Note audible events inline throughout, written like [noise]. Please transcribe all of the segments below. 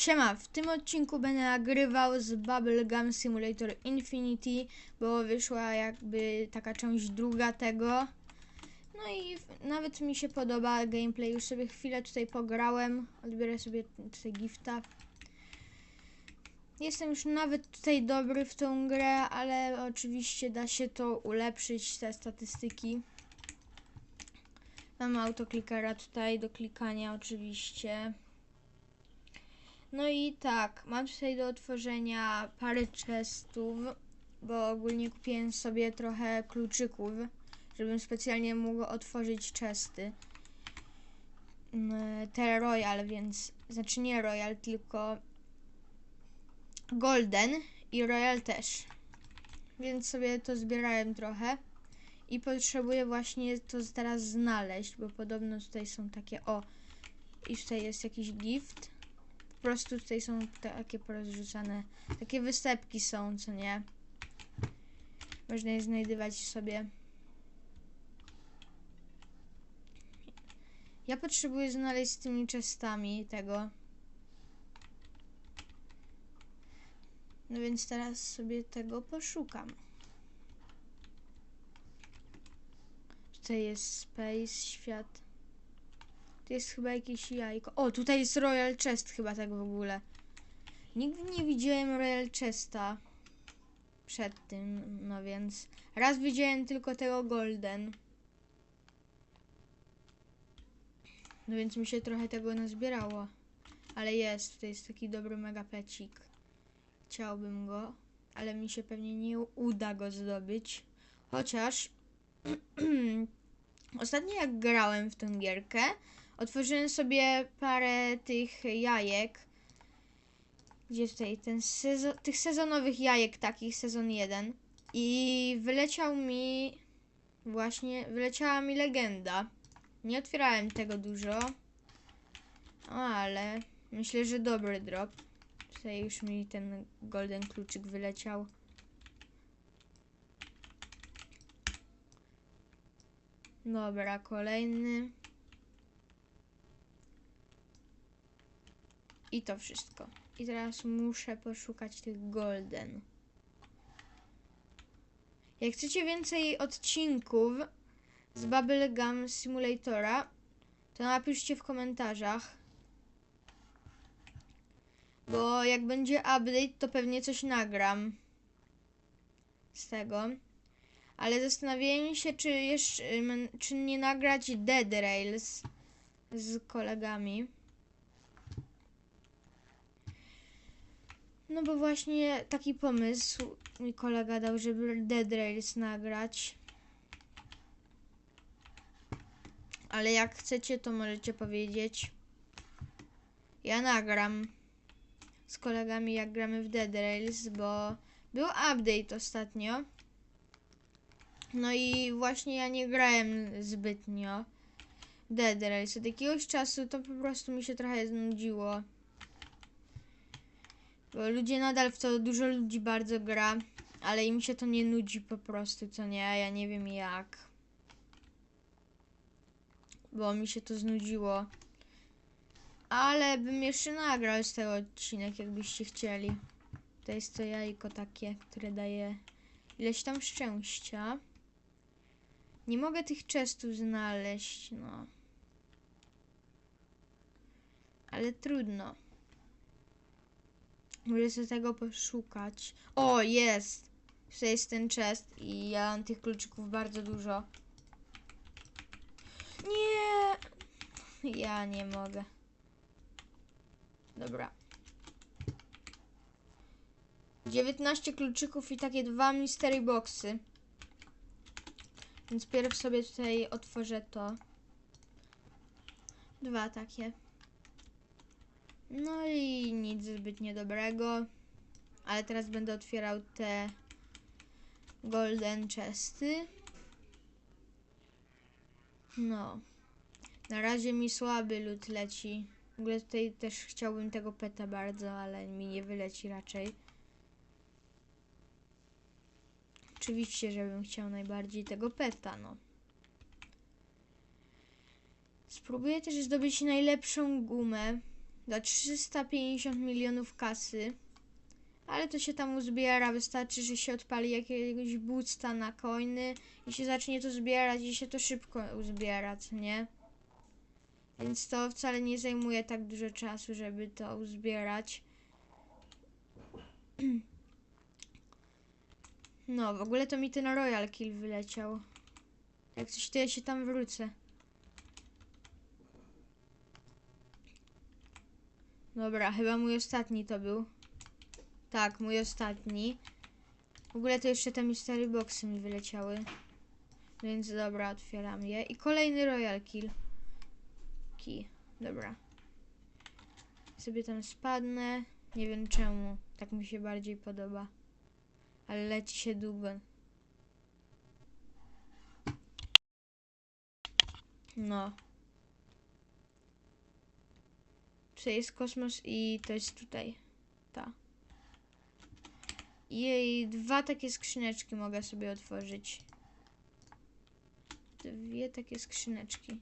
Siema, w tym odcinku będę nagrywał z Bubblegum Simulator Infinity, bo wyszła jakby taka część druga tego. No i nawet mi się podoba gameplay, już sobie chwilę tutaj pograłem, odbiorę sobie tutaj gifta. Jestem już nawet tutaj dobry w tą grę, ale oczywiście da się to ulepszyć, te statystyki. Mam autoklikera tutaj do klikania oczywiście. No i tak, mam tutaj do otworzenia parę chestów, bo ogólnie kupiłem sobie trochę kluczyków, żebym specjalnie mógł otworzyć chesty. Mm, Te Royal, więc, znaczy nie Royal, tylko Golden i Royal też. Więc sobie to zbierałem trochę i potrzebuję właśnie to teraz znaleźć, bo podobno tutaj są takie, o, i tutaj jest jakiś gift. Po prostu tutaj są takie porozrzucane, takie występki są, co nie? Można je znajdywać sobie. Ja potrzebuję znaleźć z tymi chestami tego. No więc teraz sobie tego poszukam. Tutaj jest space, świat. To jest chyba jakieś jajko. O, tutaj jest Royal Chest chyba tak w ogóle. Nigdy nie widziałem Royal Chesta przed tym, no więc raz widziałem tylko tego Golden. No więc mi się trochę tego nazbierało. Ale jest, to jest taki dobry mega pecik. Chciałbym go, ale mi się pewnie nie uda go zdobyć. Chociaż [clears throat] ostatnio jak grałem w tę gierkę, Otworzyłem sobie parę tych jajek. Gdzie tutaj ten sezon, tych sezonowych jajek takich, sezon 1. I wyleciał mi właśnie, wyleciała mi legenda. Nie otwierałem tego dużo. Ale myślę, że dobry drop. Tutaj już mi ten golden kluczyk wyleciał. Dobra, kolejny. I to wszystko. I teraz muszę poszukać tych golden. Jak chcecie więcej odcinków z Bubblegum Simulatora, to napiszcie w komentarzach. Bo jak będzie update, to pewnie coś nagram z tego. Ale zastanawiałem się, czy jeszcze, czy nie nagrać Dead Rails z kolegami. No bo właśnie taki pomysł mi kolega dał, żeby Dead Rails nagrać. Ale jak chcecie, to możecie powiedzieć. Ja nagram z kolegami, jak gramy w Dead Rails, bo był update ostatnio. No i właśnie ja nie grałem zbytnio Dead Rails. Od jakiegoś czasu to po prostu mi się trochę znudziło. Ludzie nadal w to dużo ludzi bardzo gra, ale im się to nie nudzi po prostu, co nie? Ja nie wiem jak. Bo mi się to znudziło. Ale bym jeszcze nagrał z tego odcinek, jakbyście chcieli. To jest to jajko takie, które daje ileś tam szczęścia. Nie mogę tych chestów znaleźć, no. Ale trudno. Muszę sobie tego poszukać. O, jest! Tutaj jest ten chest i ja mam tych kluczyków bardzo dużo. Nie! Ja nie mogę. Dobra. 19 kluczyków i takie dwa mystery boxy. Więc pierw sobie tutaj otworzę to. Dwa takie. No i nic zbytnio dobrego. Ale teraz będę otwierał te golden chesty. No. Na razie mi słaby lód leci. W ogóle tutaj też chciałbym tego peta bardzo, ale mi nie wyleci raczej. Oczywiście, żebym chciał najbardziej tego peta, no. Spróbuję też zdobyć najlepszą gumę. Da 350 milionów kasy. Ale to się tam uzbiera, wystarczy, że się odpali jakiegoś bootsta na coiny i się zacznie to zbierać i się to szybko uzbiera, nie? Więc to wcale nie zajmuje tak dużo czasu, żeby to uzbierać. [clears throat] No, w ogóle to mi ten Royal Kill wyleciał. Jak coś, to ja się tam wrócę. Dobra, chyba mój ostatni to był. Tak, mój ostatni. W ogóle to jeszcze te mystery boxy mi wyleciały. Więc dobra, otwieram je. I kolejny Royal Kill. Key. Dobra. Sobie tam spadnę. Nie wiem czemu. Tak mi się bardziej podoba. Ale leci się długo. No. Tutaj jest kosmos i to jest tutaj. Ta. Jej, dwa takie skrzyneczki mogę sobie otworzyć. Dwie takie skrzyneczki.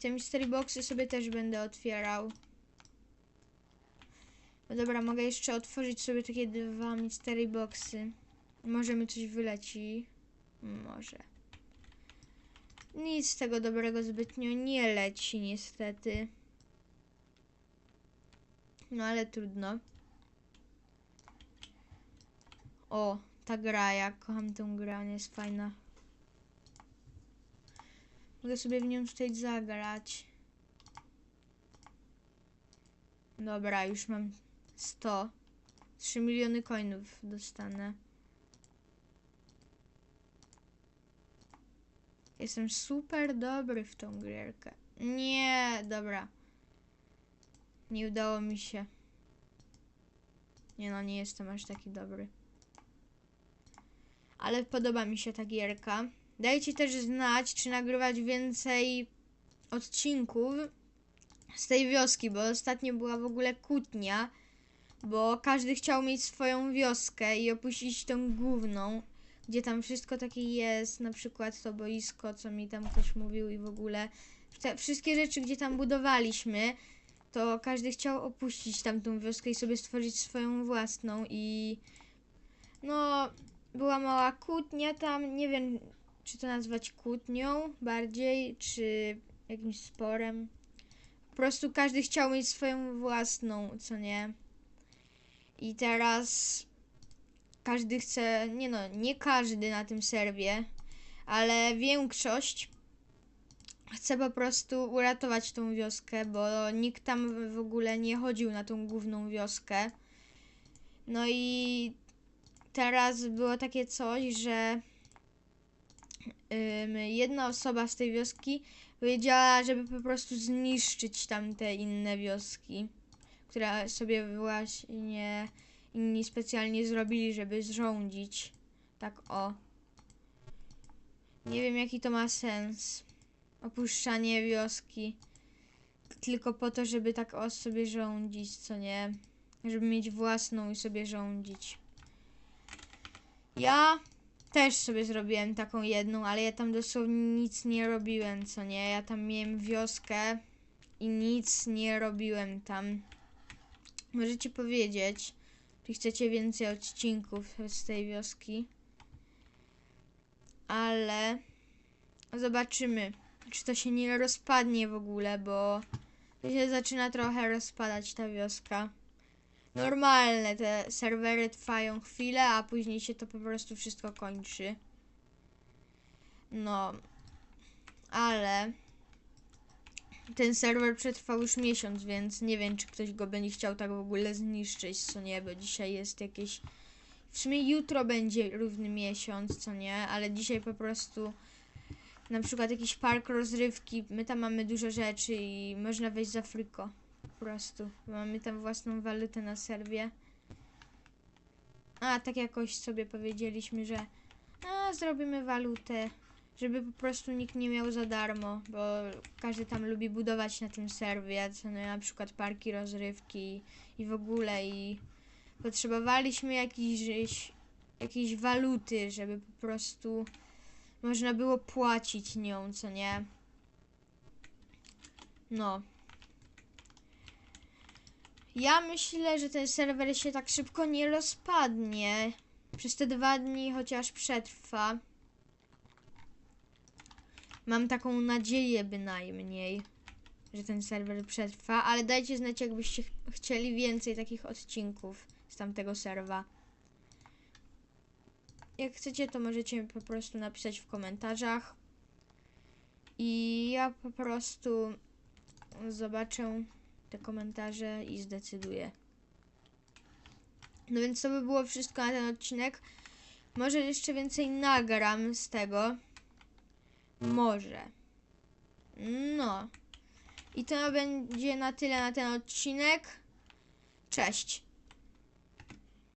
Te mystery boxy sobie też będę otwierał. No dobra, mogę jeszcze otworzyć sobie takie dwa mystery boxy. Może mi coś wyleci. Może. Nic z tego dobrego zbytnio nie leci, niestety. No ale trudno. O, ta gra, ja kocham tę grę, ona jest fajna. Mogę sobie w nią tutaj zagrać. Dobra, już mam 100. 3 miliony coinów dostanę. Jestem super dobry w tą gierkę. Nie, dobra. Nie udało mi się. Nie no, nie jestem aż taki dobry. Ale podoba mi się ta gierka. Dajcie też znać, czy nagrywać więcej odcinków z tej wioski, bo ostatnio była w ogóle kłótnia, bo każdy chciał mieć swoją wioskę i opuścić tą główną, gdzie tam wszystko takie jest, na przykład to boisko, co mi tam ktoś mówił i w ogóle te wszystkie rzeczy, gdzie tam budowaliśmy, to każdy chciał opuścić tamtą wioskę i sobie stworzyć swoją własną i no była mała kłótnia tam, nie wiem czy to nazwać kłótnią bardziej, czy jakimś sporem. Po prostu każdy chciał mieć swoją własną, co nie. I teraz każdy chce, nie no, nie każdy na tym serwie, ale większość chce po prostu uratować tą wioskę, bo nikt tam w ogóle nie chodził na tą główną wioskę. No i teraz było takie coś, że jedna osoba z tej wioski powiedziała, żeby po prostu zniszczyć tamte inne wioski, które sobie właśnie inni specjalnie zrobili, żeby zrządzić. Tak o. Nie wiem jaki to ma sens. Opuszczanie wioski. Tylko po to, żeby tak o sobie rządzić, co nie? Żeby mieć własną i sobie rządzić. Ja też sobie zrobiłem taką jedną, ale ja tam dosłownie nic nie robiłem, co nie? Ja tam miałem wioskę i nic nie robiłem tam. Możecie powiedzieć, czy chcecie więcej odcinków z tej wioski. Ale zobaczymy, czy to się nie rozpadnie w ogóle, bo się zaczyna trochę rozpadać ta wioska. Normalne, te serwery trwają chwilę, a później się to po prostu wszystko kończy. No, ale ten serwer przetrwał już miesiąc, więc nie wiem, czy ktoś go będzie chciał tak w ogóle zniszczyć, co nie, bo dzisiaj jest jakieś. W sumie jutro będzie równy miesiąc, co nie, ale dzisiaj po prostu na przykład jakiś park rozrywki, my tam mamy dużo rzeczy i można wejść za friko. Po prostu. Mamy tam własną walutę na serwie. A, tak jakoś sobie powiedzieliśmy, że a, zrobimy walutę, żeby po prostu nikt nie miał za darmo, bo każdy tam lubi budować na tym serwie, no, na przykład parki rozrywki i w ogóle i potrzebowaliśmy jakiejś, jakiejś waluty, żeby po prostu można było płacić nią, co nie? No. Ja myślę, że ten serwer się tak szybko nie rozpadnie. Przez te dwa dni chociaż przetrwa. Mam taką nadzieję bynajmniej, że ten serwer przetrwa, ale dajcie znać, jakbyście ch- chcieli więcej takich odcinków z tamtego serwa. Jak chcecie, to możecie mi po prostu napisać w komentarzach. I ja po prostu zobaczę te komentarze i zdecyduję. No więc to by było wszystko na ten odcinek. Może jeszcze więcej nagram z tego. Może. No. I to będzie na tyle na ten odcinek. Cześć.